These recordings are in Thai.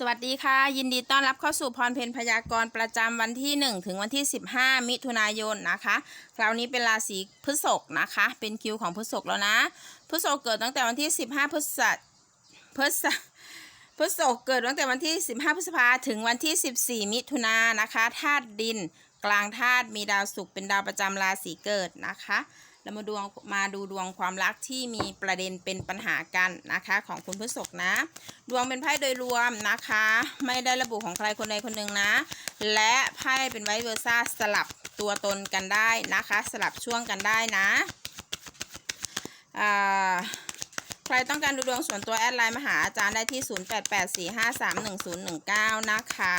สวัสดีค่ะ ยินดีต้อนรับเข้าสู่พรเพนพยากรณ์ประจำวันที่ 1 ถึงวันที่ 15 มิถุนายนนะคะ คราวนี้เป็นราศีพฤษภนะคะ เป็นคิวของพฤษภแล้วนะพฤษภเกิดตั้งแต่วันที่ 15 พฤษพฤษพฤษภเกิดตั้งแต่วันที่ 15 พฤษภาถึงวันที่ 14 มิถุนายนนะคะธาตุดิน กลางธาตุมีดาวศุกร์เป็นดาวประจำราศีเกิดนะคะ เรามาดวงมาดูดวงความรักที่มีประเด็นเป็นปัญหากันนะคะของคุณพฤษภนะ ดวงเป็นไพ่โดยรวมนะคะ ไม่ได้ระบุของใครคนใดคนหนึ่งนะ และไพ่เป็นไวเวอร์ซ่าสลับตัวตนกันได้นะคะ สลับช่วงกันได้นะใครต้องการดูดวงส่วนตัวแอดไลน์มาหาอาจารย์ได้ที่ 0884531019 นะคะ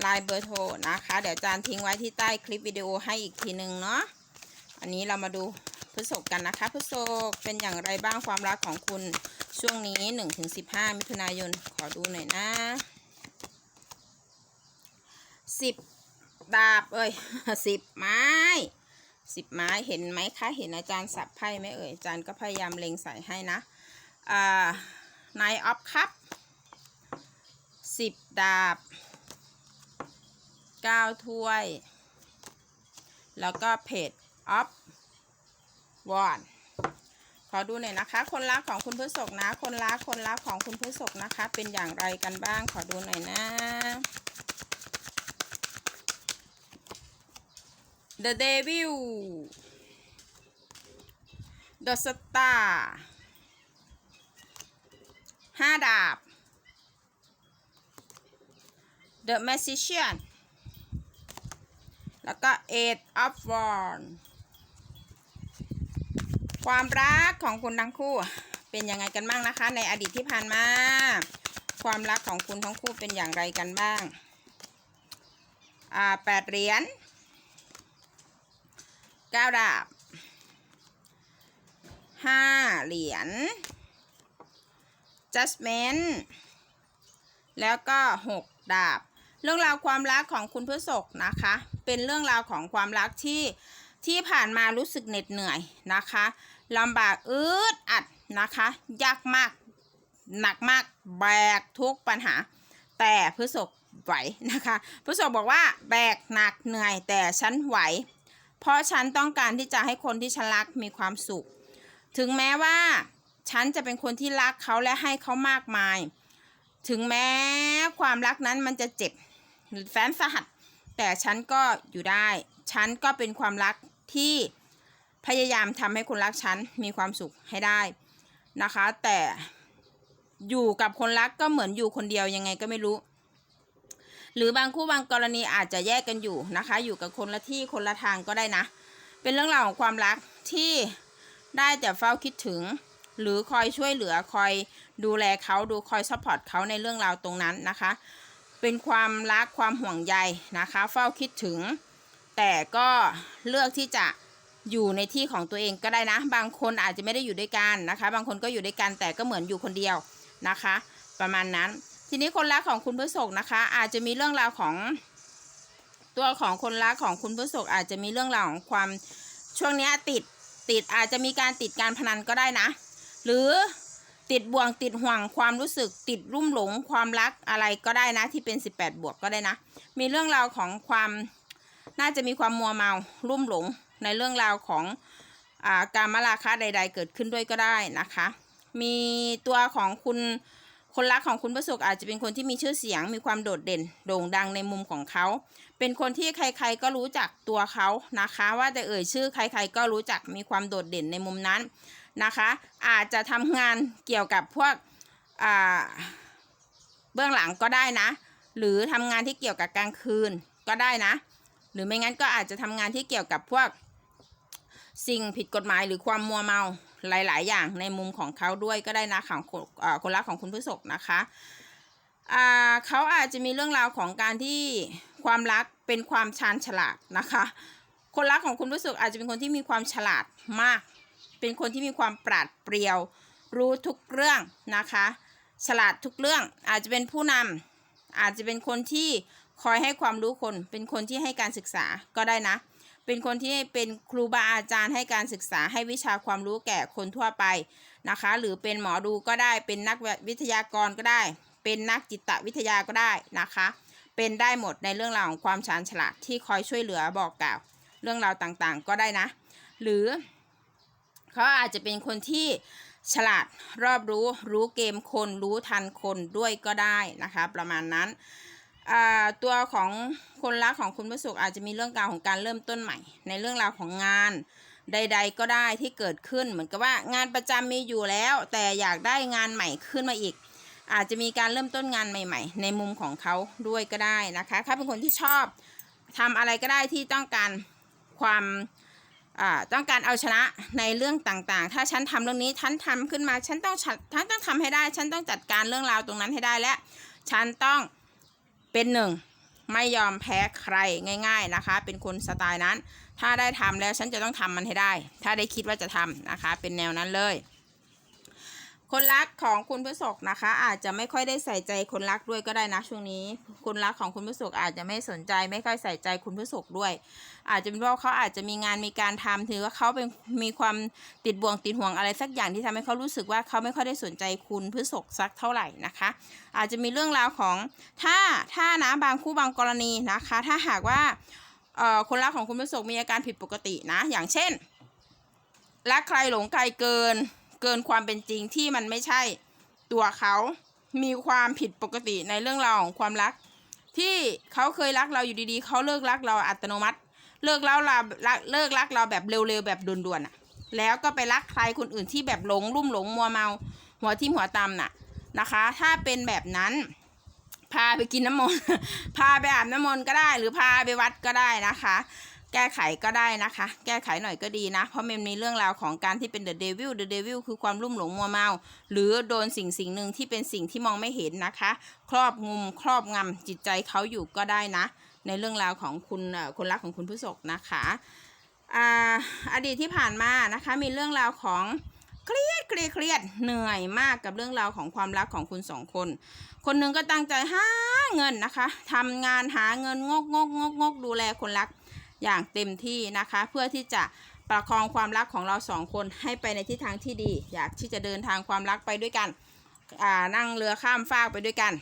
ไลน์เบอร์โทรนะคะ เดี๋ยวอาจารย์ทิ้งไว้ที่ใต้คลิปวิดีโอให้อีกทีหนึ่งเนาะ อันนี้เรามาดูพฤษภกันนะคะพฤษภเป็นอย่างไรบ้างความรักของคุณช่วงนี้1ถึง15มิถุนายนขอดูหน่อยนะ10ดาบเอ้ย10ไม้10ไม้เห็นไหมคะเห็นอาจารย์สับไพ่ไหมเอ่ยอาจารย์ก็พยายามเล็งใส่ให้นะอ่านายออฟคัพ10ดาบ9ถ้วย แล้วก็เพจ ออฟวอนขอดูหน่อยนะคะ คนรักของคุณพฤษภนะ คนรักคนรักของคุณพฤษภนะคะ เป็นอย่างไรกันบ้าง ขอดูหน่อยนะ The Devil The Star ห้าดาบ The Magician แล้วก็ Eight of Wands ความรักของคุณทั้งคู่เป็นยังไงกันบ้างนะคะ ในอดีตที่ผ่านมา ความรักของคุณทั้งคู่เป็นอย่างไรกันบ้างอ่าแปดเหรียญเก้าดาบห้าเหรียญ judgment แล้วก็หกดาบ เรื่องราวความรักของคุณพฤษภนะคะ เป็นเรื่องราวของความรักที่ที่ผ่านมารู้สึกเหน็ดเหนื่อยนะคะ ลำบากอืดอัดนะคะ ยากมาก หนักมากแบกทุกปัญหา แต่พฤษภไหวนะคะพฤษภบอกว่าแบกหนักเหนื่อยแต่ฉันไหว เพราะฉันต้องการที่จะให้คนที่ฉันรักมีความสุข ถึงแม้ว่า ฉันจะเป็นคนที่รักเขาและให้เขามากมาย ถึงแม้ความรักนั้นมันจะเจ็บหรือแสนสหัส แต่ฉันก็อยู่ได้ ฉันก็เป็นความรักที่ พยายามทำให้คนรักฉันมีความสุขให้ได้นะคะ แต่อยู่กับคนรักก็เหมือนอยู่คนเดียวยังไงก็ไม่รู้ หรือบางคู่บางกรณีอาจจะแยกกันอยู่นะคะ อยู่กับคนละที่คนละทางก็ได้นะ เป็นเรื่องราวของความรักที่ได้แต่เฝ้าคิดถึง หรือคอยช่วยเหลือคอยดูแลเขาดูคอยซัพพอร์ตเขาในเรื่องราวตรงนั้นนะคะ เป็นความรักความห่วงใยนะคะ เฝ้าคิดถึง แต่ก็เลือกที่จะ อยู่ในที่ของตัวเองก็ได้นะ บางคนอาจจะไม่ได้อยู่ด้วยกันนะคะ บางคนก็อยู่ด้วยกันแต่ก็เหมือนอยู่คนเดียวนะคะ ประมาณนั้น ทีนี้คนรักของคุณพฤษภนะคะ อาจจะมีเรื่องราวของตัวของคนรักของคุณพฤษภอาจจะมีเรื่องราวของความช่วงนี้ติดติดอาจจะมีการติดการพนันก็ได้นะ หรือติดบ่วงติดห่วงความรู้สึกติดรุ่มหลงความรักอะไรก็ได้นะที่เป็น 18 บวกก็ได้นะ มีเรื่องราวของความน่าจะมีความมัวเมารุ่มหลง ในเรื่องราวของอการมราคะใด ๆ เกิดขึ้นด้วยก็ได้นะคะ มีตัวของคุณคนรักของคุณประสบอาจจะเป็นคนที่มีชื่อเสียงมีความโดดเด่น โด่งดังในมุมของเขา เป็นคนที่ใครๆก็รู้จักตัวเขานะคะ ว่าแต่เอ่ยชื่อใครๆก็รู้จักมีความโดดเด่นในมุมนั้นนะคะ อาจจะทำงานเกี่ยวกับพวกเบื้องหลังก็ได้นะ หรือทำงานที่เกี่ยวกับกลางคืนก็ได้นะ หรือไม่งั้นก็อาจจะทำงานที่เกี่ยวกับพวก สิ่งผิดกฎหมายหรือความมัวเมาหลาย ๆ อย่างในมุมของเขาด้วยก็ได้นะของคนอ่าคนรักของคุณพฤษภนะคะเขาอาจจะมีเรื่องราวของการที่ความรักเป็นความชาญฉลาดนะคะ คนรักของคุณพฤษภอาจจะเป็นคนที่มีความฉลาดมาก เป็นคนที่มีความปราดเปรียว รู้ทุกเรื่องนะคะ ฉลาดทุกเรื่องอาจจะเป็นผู้นำอาจจะเป็นคนที่คอยให้ความรู้คน เป็นคนที่ให้การศึกษาก็ได้นะ เป็นคนที่เป็นครูบาอาจารย์ให้การศึกษาให้วิชาความรู้แก่คนทั่วไปนะคะ หรือเป็นหมอดูก็ได้เป็นนักวิทยากรก็ได้ เป็นนักจิตวิทยาก็ได้นะคะ เป็นได้หมดในเรื่องราวของความชาญฉลาดที่คอยช่วยเหลือบอกกล่าว เรื่องราวต่างๆ ก็ได้นะ หรือเขาอาจจะเป็นคนที่ฉลาดรอบรู้รู้เกมคนรู้ทันคนด้วยก็ได้นะคะ ประมาณนั้น ตัวของคนรักของคุณพระศุกร์อาจจะมีเรื่องราวของการเริ่มต้นใหม่ ในเรื่องราวของงานใด ๆ ก็ได้ที่เกิดขึ้นเหมือนกับว่างานประจำมีอยู่แล้ว แต่อยากได้งานใหม่ขึ้นมาอีก อาจจะมีการเริ่มต้นงานใหม่ ๆ ในมุมของเขาด้วยก็ได้นะคะเขาเป็นคนที่ชอบทำอะไรก็ได้ที่ต้องการความต้องการเอาชนะในเรื่องต่างๆ ถ้าฉันทำเรื่องนี้ฉันทำขึ้นมาฉันต้องฉันฉันต้องทำให้ได้ ฉันต้องจัดการเรื่องราวตรงนั้นให้ได้และ ฉันต้อง เป็นหนึ่งไม่ยอมแพ้ใครง่าย ๆนะคะ เป็นคนสไตล์นั้น ถ้าได้ทำแล้วฉันจะต้องทำมันให้ได้ ถ้าได้คิดว่าจะทำนะคะ เป็นแนวนั้นเลย คนรักของคุณพฤษกนะคะ อาจจะไม่ค่อยได้ใส่ใจคนรักด้วยก็ได้นะช่วงนี้ คนรักของคุณพฤษกอาจจะไม่สนใจไม่ค่อยใส่ใจคุณพฤษกด้วย อาจจะเป็นเพราะเขาอาจจะมีงานมีการทำถือว่าเขาเป็นมีความติดบ่วงติดห่วงอะไรสักอย่างที่ทำให้เขารู้สึกว่าเขาไม่ค่อยได้สนใจคุณพฤษกสักเท่าไหร่นะคะ อาจจะมีเรื่องราวของถ้าถ้านะบางคู่บางกรณีนะคะ ถ้าหากว่าคนรักของคุณพฤษกมีอาการผิดปกตินะ อย่างเช่นรักใครหลงใครเกิน เกินความเป็นจริงที่มันไม่ใช่ตัวเขา มีความผิดปกติในเรื่องราวของความรัก ที่เขาเคยรักเราอยู่ดีๆ เขาเลิกรักเราอัตโนมัติ เลิกแล้วเรารักเลิกรักเราแบบเร็วๆแบบด่วนๆอะ แล้วก็ไปรักใครคนอื่นที่แบบหลงลุ่มหลงมัวเมา หัวทิ่มหัวตำน่ะนะคะ ถ้าเป็นแบบนั้นพาไปกินน้ำมนต์ พาไปอาบน้ำมนต์ก็ได้ หรือพาไปวัดก็ได้นะคะ แก้ไขก็ได้นะคะ แก้ไขหน่อยก็ดีนะ เพราะมันมีเรื่องราวของการที่เป็นเดอะเดวิลเดอะเดวิลคือความลุ่มหลงมัวเมา หรือโดนสิ่งสิ่งหนึ่งที่เป็นสิ่งที่มองไม่เห็นนะคะ ครอบงุมครอบงำจิตใจเขาอยู่ก็ได้นะ ในเรื่องราวของคุณคนรักของคุณผู้ศกนะคะอ่าอดีตที่ผ่านมานะคะมีเรื่องราวของเครียดเครียดเครียดเหนื่อยมากกับเรื่องราวของความรักของคุณสองคน คนหนึ่งก็ตั้งใจหาเงินนะคะทำงานหาเงินงกงกงกงกดูแลคนรัก อย่างเต็มที่นะคะ เพื่อที่จะประคองความรักของเราสองคนให้ไปในทิศทางที่ดี อยากที่จะเดินทางความรักไปด้วยกันนั่งเรือข้ามฟากไปด้วยกัน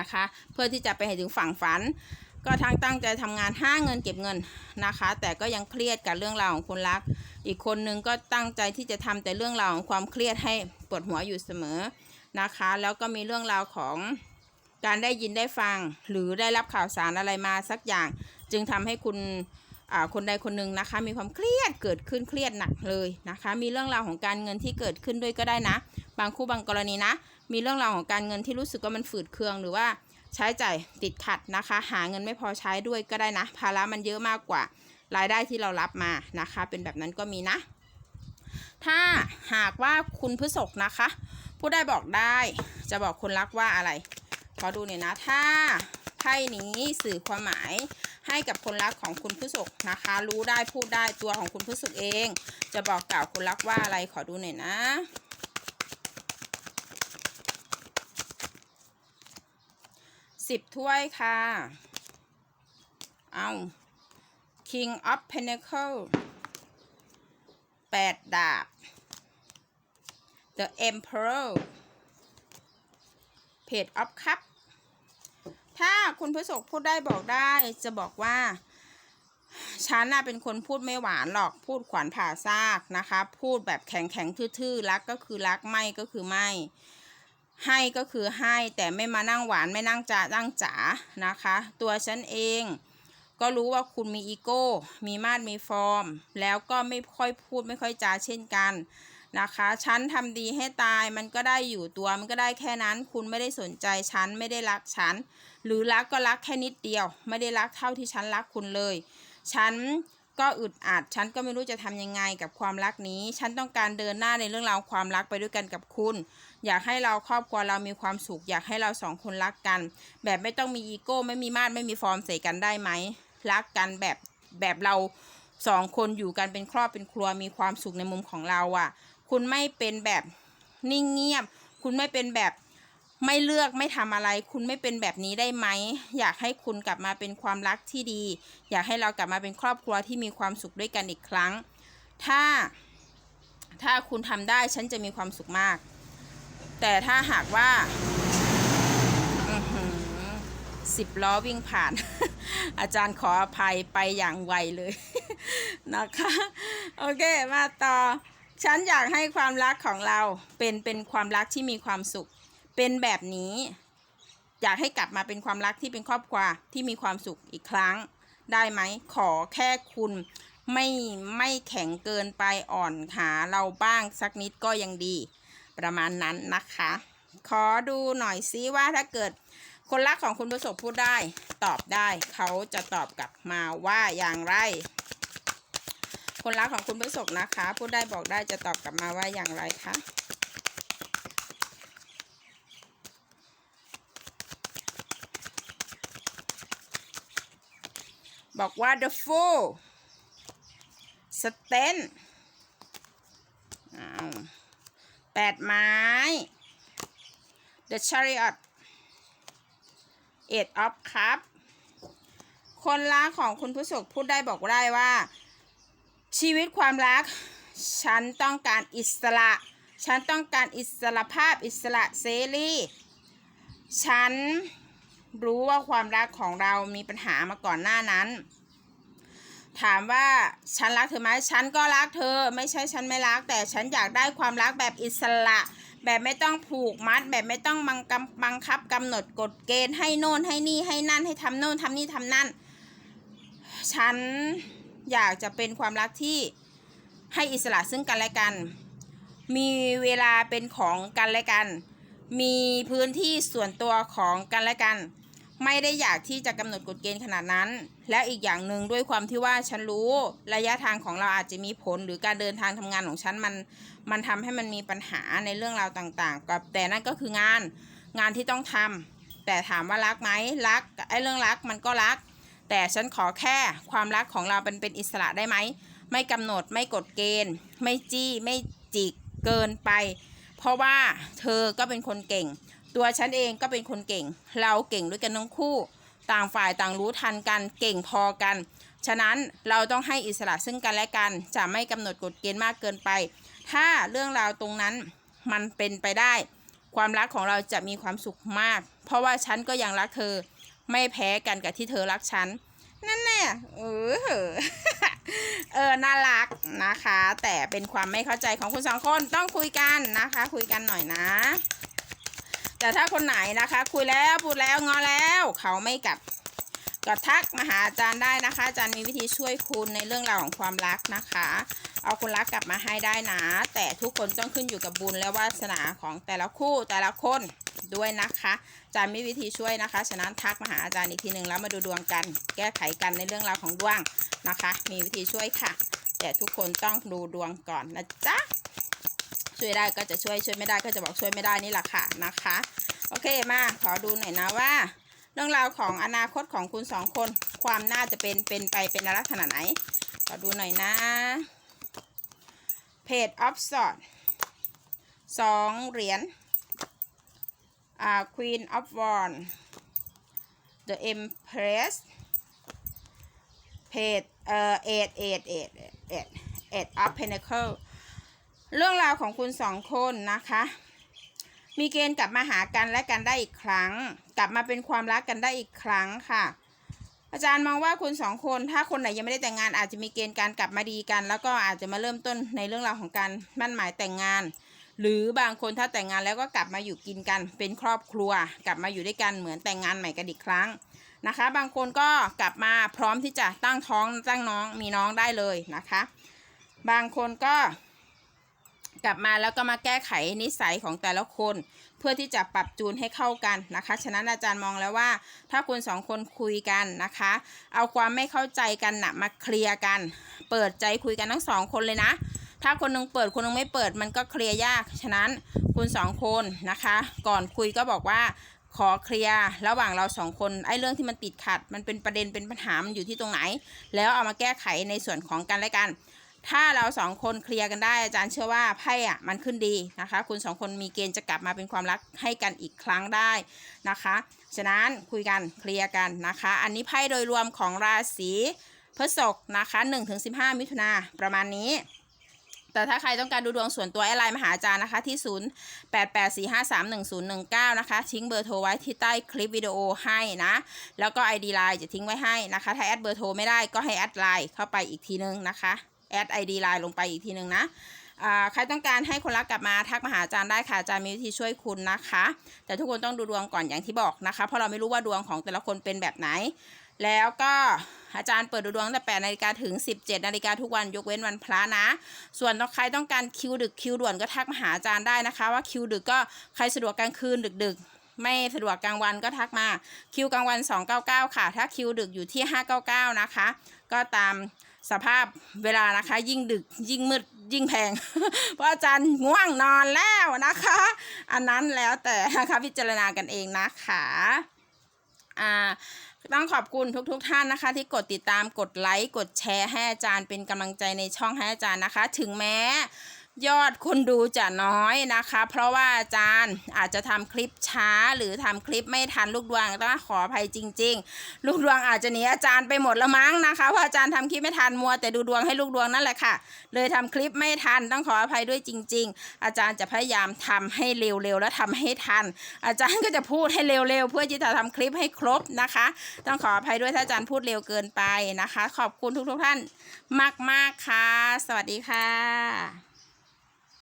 นะคะ เพื่อที่จะไปให้ถึงฝั่งฝัน ก็ทั้งตั้งใจทำงานห้าเงินเก็บเงินนะคะ แต่ก็ยังเครียดกับเรื่องราวของคนรัก อีกคนนึงก็ตั้งใจที่จะทำแต่เรื่องราวของความเครียดให้ปวดหัวอยู่เสมอนะคะ แล้วก็มีเรื่องราวของ การได้ยินได้ฟังหรือได้รับข่าวสารอะไรมาสักอย่าง จึงทำให้คุณอ่าคนใดคนหนึ่งนะคะ มีความเครียดเกิดขึ้นเครียดหนักเลยนะคะ มีเรื่องราวของการเงินที่เกิดขึ้นด้วยก็ได้นะ บางคู่บางกรณีนะ มีเรื่องราวของการเงินที่รู้สึกว่ามันฝืดเคืองหรือว่าใช้จ่ายติดขัดนะคะ หาเงินไม่พอใช้ด้วยก็ได้นะ ภาระมันเยอะมากกว่ารายได้ที่เรารับมานะคะ เป็นแบบนั้นก็มีนะ ถ้าหากว่าคุณพฤษกนะคะ ผู้ได้บอกได้จะบอกคนรักว่าอะไร ขอดูหน่อยนะ ถ้าไพ่นี้สื่อความหมายให้กับคนรักของคุณพฤษกนะคะ รู้ได้พูดได้ตัวของคุณพฤษกเอง จะบอกกล่าวคนรักว่าอะไรขอดูหน่อยนะสิบถ้วยค่ะ เอา King of Pentacle แปดดาบ The Emperor Page of Cup ถ้าคุณพฤษกพูดได้บอกได้จะบอกว่าฉันน่ะเป็นคนพูดไม่หวานหรอกพูดขวานผ่าซากนะคะ พูดแบบแข็งแข็งทื่อๆรักก็คือรักไม่ก็คือไม่ ให้ก็คือให้แต่ไม่มานั่งหวานไม่นั่งจ่านั่งจ๋านะคะ ตัวฉันเองก็รู้ว่าคุณมีอีโก้ มีมาดมีฟอร์ม แล้วก็ไม่ค่อยพูดไม่ค่อยจาเช่นกัน นะคะ ฉันทำดีให้ตายมันก็ได้อยู่ตัวมันก็ได้แค่นั้น คุณไม่ได้สนใจฉันไม่ได้รักฉัน หรือรักก็รักแค่นิดเดียว ไม่ได้รักเท่าที่ฉันรักคุณเลย ฉันก็อึดอัด ฉันก็ไม่รู้จะทำยังไงกับความรักนี้ ฉันต้องการเดินหน้าในเรื่องราวความรักไปด้วยกันกับคุณ อยากให้เราครอบครัวเรามีความสุข อยากให้เราสองคนรักกัน แบบไม่ต้องมีอีโก้ ไม่มีมาดไม่มีฟอร์มใส่กันได้ไหม รักกันแบบแบบเราสองคนอยู่กันเป็นครอบเป็นครัวมีความสุขในมุมของเราอะ่ะ คุณไม่เป็นแบบนิ่งเงียบ คุณไม่เป็นแบบไม่เลือกไม่ทำอะไร คุณไม่เป็นแบบนี้ได้ไหม อยากให้คุณกลับมาเป็นความรักที่ดี อยากให้เรากลับมาเป็นครอบครัวที่มีความสุขด้วยกันอีกครั้ง ถ้า ถ้าคุณทำได้ฉันจะมีความสุขมาก แต่ถ้าหากว่าสิบล้อวิ่งผ่าน อาจารย์ขออภัยไปอย่างไวเลยนะคะ โอเค มาต่อ ฉันอยากให้ความรักของเราเป็นเป็นความรักที่มีความสุข เป็นแบบนี้ อยากให้กลับมาเป็นความรักที่เป็นครอบครัวที่มีความสุขอีกครั้ง ได้ไหมขอแค่คุณไม่ไม่แข็งเกินไปอ่อนหาเราบ้างสักนิดก็ยังดี ประมาณนั้นนะคะ ขอดูหน่อยซิว่าถ้าเกิดคนรักของคุณประสบพูดได้ ตอบได้เขาจะตอบกลับมาว่าอย่างไร คนรักของคุณประสบนะคะ พูดได้บอกได้จะตอบกลับมาว่าอย่างไรคะบอกว่า the fool stand แปดไม้ the chariot eight of cup คนรักของคุณผู้ศกพูดได้บอกได้ว่า ชีวิตความรัก ฉันต้องการอิสระ ฉันต้องการอิสระภาพอิสระเสรีฉันรู้ว่าความรักของเรามีปัญหามาก่อนหน้านั้น ถามว่าฉันรักเธอไหมฉันก็รักเธอ ไม่ใช่ฉันไม่รัก แต่ฉันอยากได้ความรักแบบอิสระ แบบไม่ต้องผูกมัด แบบไม่ต้องบังบังคับกำหนดกฎเกณฑ์ให้โน่นให้นี่ให้นั่นให้ทำโน่นทำนี่ทำนั่น ฉัน อยากจะเป็นความรักที่ให้อิสระซึ่งกันและกัน มีเวลาเป็นของกันและกัน มีพื้นที่ส่วนตัวของกันและกัน ไม่ได้อยากที่จะกำหนดกฎเกณฑ์ขนาดนั้น และอีกอย่างหนึ่งด้วยความที่ว่าฉันรู้ระยะทางของเราอาจจะมีผล หรือการเดินทางทำงานของฉันมันมันทำให้มันมีปัญหาในเรื่องราวต่างๆ กับแต่นั่นก็คืองานงานที่ต้องทำแต่ถามว่ารักไหมรักไอ้เรื่องรักมันก็รัก แต่ฉันขอแค่ความรักของเราเป็นเป็นอิสระได้ไหม ไม่กำหนดไม่กฎเกณฑ์ ไม่จี้ไม่จิกเกินไป เพราะว่าเธอก็เป็นคนเก่ง ตัวฉันเองก็เป็นคนเก่ง เราเก่งด้วยกันทั้งคู่ ต่างฝ่ายต่างรู้ทันกันเก่งพอกัน ฉะนั้นเราต้องให้อิสระซึ่งกันและกัน จะไม่กำหนดกฎเกณฑ์มากเกินไป ถ้าเรื่องราวตรงนั้นมันเป็นไปได้ ความรักของเราจะมีความสุขมาก เพราะว่าฉันก็ยังรักเธอ ไม่แพ้กันกับที่เธอรักฉัน นั่นแน่เออเออ น่ารักนะคะ แต่เป็นความไม่เข้าใจของคุณสองคนต้องคุยกันนะคะ คุยกันหน่อยนะ แต่ถ้าคนไหนนะคะ คุยแล้วพูดแล้วงอแล้ว เขาไม่กลับ ก็ทักมาหาอาจารย์ได้นะคะ อาจารย์มีวิธีช่วยคุณในเรื่องราวของความรักนะคะ เอาคนรักกลับมาให้ได้นะ แต่ทุกคนต้องขึ้นอยู่กับบุญและวาสนาของแต่ละคู่แต่ละคนด้วยนะคะอาจารย์มีวิธีช่วยนะคะ ฉะนั้นทักมาหาอาจารย์อีกทีหนึ่งแล้วมาดูดวงกัน แก้ไขกันในเรื่องราวของดวงนะคะ มีวิธีช่วยค่ะ แต่ทุกคนต้องดูดวงก่อนนะจ๊ะช่วยได้ก็จะช่วยช่วยไม่ได้ก็จะบอกช่วยไม่ได้นี่แหละค่ะนะคะ โอเคมาขอดูหน่อยนะว่า เรื่องราวของอนาคตของคุณสองคน ความน่าจะเป็นเป็นไปเป็นลักษณะไหนขอดูหน่อยนะเพจออฟสอดสองเหรียญอ่า Queen of Wands The Empress เพจเอ่อ eight eight eight eight eight of Pentacle เรื่องราวของคุณสองคนนะคะ มีเกณฑ์กลับมาหากันและกันได้อีกครั้ง กลับมาเป็นความรักกันได้อีกครั้งค่ะ อาจารย์มองว่าคุณสองคน ถ้าคนไหนยังไม่ได้แต่งงานอาจจะมีเกณฑ์การกลับมาดีกัน แล้วก็อาจจะมาเริ่มต้นในเรื่องราวของการมั่นหมายแต่งงาน หรือบางคนถ้าแต่งงานแล้วก็กลับมาอยู่กินกัน เป็นครอบครัว กลับมาอยู่ด้วยกันเหมือนแต่งงานใหม่กันอีกครั้งนะคะ บางคนก็กลับมาพร้อมที่จะตั้งท้องตั้งน้องมีน้องได้เลยนะคะ บางคนก็ กลับมาแล้วก็มาแก้ไขนิสัยของแต่ละคน เพื่อที่จะปรับจูนให้เข้ากันนะคะ ฉะนั้นอาจารย์มองแล้วว่า ถ้าคุณสองคนคุยกันนะคะ เอาความไม่เข้าใจกันนะมาเคลียร์กัน เปิดใจคุยกันทั้งสองคนเลยนะ ถ้าคนหนึงเปิดคนหนึงไม่เปิดมันก็เคลียร์ยาก ฉะนั้นคุณสองคนนะคะ ก่อนคุยก็บอกว่าขอเคลียร์ระหว่างเราสองคนไอ้เรื่องที่มันติดขัด มันเป็นประเด็นเป็นปัญหามันอยู่ที่ตรงไหน แล้วเอามาแก้ไขในส่วนของกันและกัน ถ้าเราสองคนเคลียร์กันได้อาจารย์เชื่อว่าไพ่อะมันขึ้นดีนะคะ คุณสองคนมีเกณฑ์จะกลับมาเป็นความรักให้กันอีกครั้งได้นะคะฉะนั้นคุยกันเคลียร์กันนะคะ อันนี้ไพ่โดยรวมของราศีพฤษภนะคะ1-15 มิถุนาประมาณนี้แต่ถ้าใครต้องการดูดวงส่วนตัวแอดไลน์มาหาอาจารย์นะคะที่ 0 8 8 4 5 3 1 0 1 9 นะคะ ทิ้งเบอร์โทรไว้ที่ใต้คลิปวิดีโอให้นะ แล้วก็ ID ไลน์จะทิ้งไว้ให้นะคะ ถ้าแอดเบอร์โทรไม่ได้ก็ให้แอดไลน์เข้าไปอีกทีนึงนะคะ แอด ID ไลน์ลงไปอีกทีหนึ่งนะอ่าใครต้องการให้คนรักกลับมาทักมาหาอาจารย์ได้ค่ะอาจารย์มีวิธีช่วยคุณนะคะ แต่ทุกคนต้องดูดวงก่อนอย่างที่บอกนะคะ เพราะเราไม่รู้ว่าดวงของแต่ละคนเป็นแบบไหน แล้วก็อาจารย์เปิดดูดวงตั้งแต่8นาฬิกาถึง 17นาฬิกาทุกวันยกเว้นวันพระนะ ส่วนใครต้องการคิวดึกคิวด่วนก็ทักมาหาอาจารย์ได้นะคะ ว่าคิวดึกก็ใครสะดวกกลางคืนดึกๆไม่สะดวกกลางวันก็ทักมาคิวกลางวัน 299 ค่ะ ถ้าคิวดึกอยู่ที่ 599 นะคะ ก็ตาม สภาพเวลานะคะ ยิ่งดึกยิ่งมืดยิ่งแพง เพราะอาจารย์ง่วงนอนแล้วนะคะ อันนั้นแล้วแต่นะคะพิจารณากันเองนะคะอ่าต้องขอบคุณทุกๆทท่านนะคะ ที่กดติดตามกดไลค์กดแชร์ให้อาจารย์เป็นกำลังใจในช่องให้อาจารย์นะคะ ถึงแม้ ยอดคนดูจะน้อยนะคะ เพราะว่าอาจารย์อาจจะทำคลิปช้าหรือทำคลิปไม่ทันลูกดวงต้องขออภัยจริง ๆ ลูกดวงอาจจะหนีอาจารย์ไปหมดละมั้งนะคะเพราะอาจารย์ทำคลิปไม่ทันมัวแต่ดูดวงให้ลูกดวงนั่นแหละค่ะ เลยทำคลิปไม่ทันต้องขออภัยด้วยจริง ๆ อาจารย์จะพยายามทำให้เร็วๆและทำให้ทัน อาจารย์ก็จะพูดให้เร็วๆเพื่อที่จะทำคลิปให้ครบนะคะ ต้องขออภัยด้วยถ้าอาจารย์พูดเร็วเกินไปนะคะ ขอบคุณทุกๆท่านมากๆค่ะ สวัสดีค่ะ